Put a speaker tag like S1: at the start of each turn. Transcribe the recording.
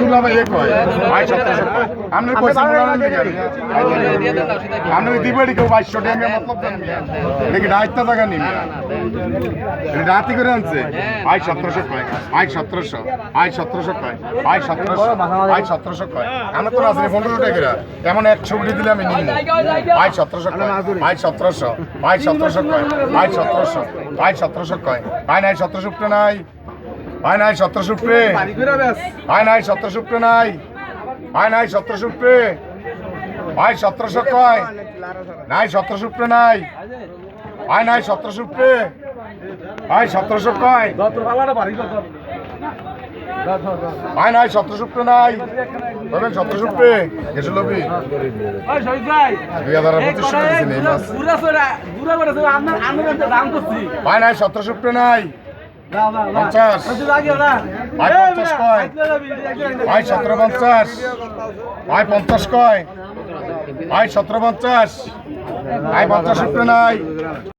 S1: দুলা এক হয় দিবাড়ি কেউ বাইশশো দেখি রাস্তা জায়গা নিন করে আনছে ভাই সতেরোশো কয় ভাই সতেরোশো ভাই সতেরোশো কয় ভাই সতেরোশো ভাই সতেরোশো কয় আমার তো আছে পনেরো টাকা এমন একশো কোটি দিলে আমি নিই ভাই সতেরোশো কয় ভাই সতেরোশো ভাই সতেরোশো কয় ভাই সতেরোশো ভাই সতেরোশো কয় ভাই নাই সতেরোশো নাই ভাই নাই সতেরোশো উপরে ভাই নাই সতেরোশো উপরে নাই। ভাই নাই সতেরোশো উপরে ভাই সতেরোশো কয় নাই সতেরোশো উপরে নাই। ভাই নাই সতেরোশো উপরে ভাই সতেরোশো কয় ভাই নাই সতেরোশো উপরে নাই। বলবেন সতেরোশো উপরে গেছিল দুই হাজার ভাই নাই সতেরোশো উপরে নাই। পঞ্চাশ। ভাই পঞ্চাশ কয়? ভাই সতেরো পঞ্চাশ ভাই পঞ্চাশ কয়? ভাই সতেরো পঞ্চাশ ভাই পঞ্চাশ নাই।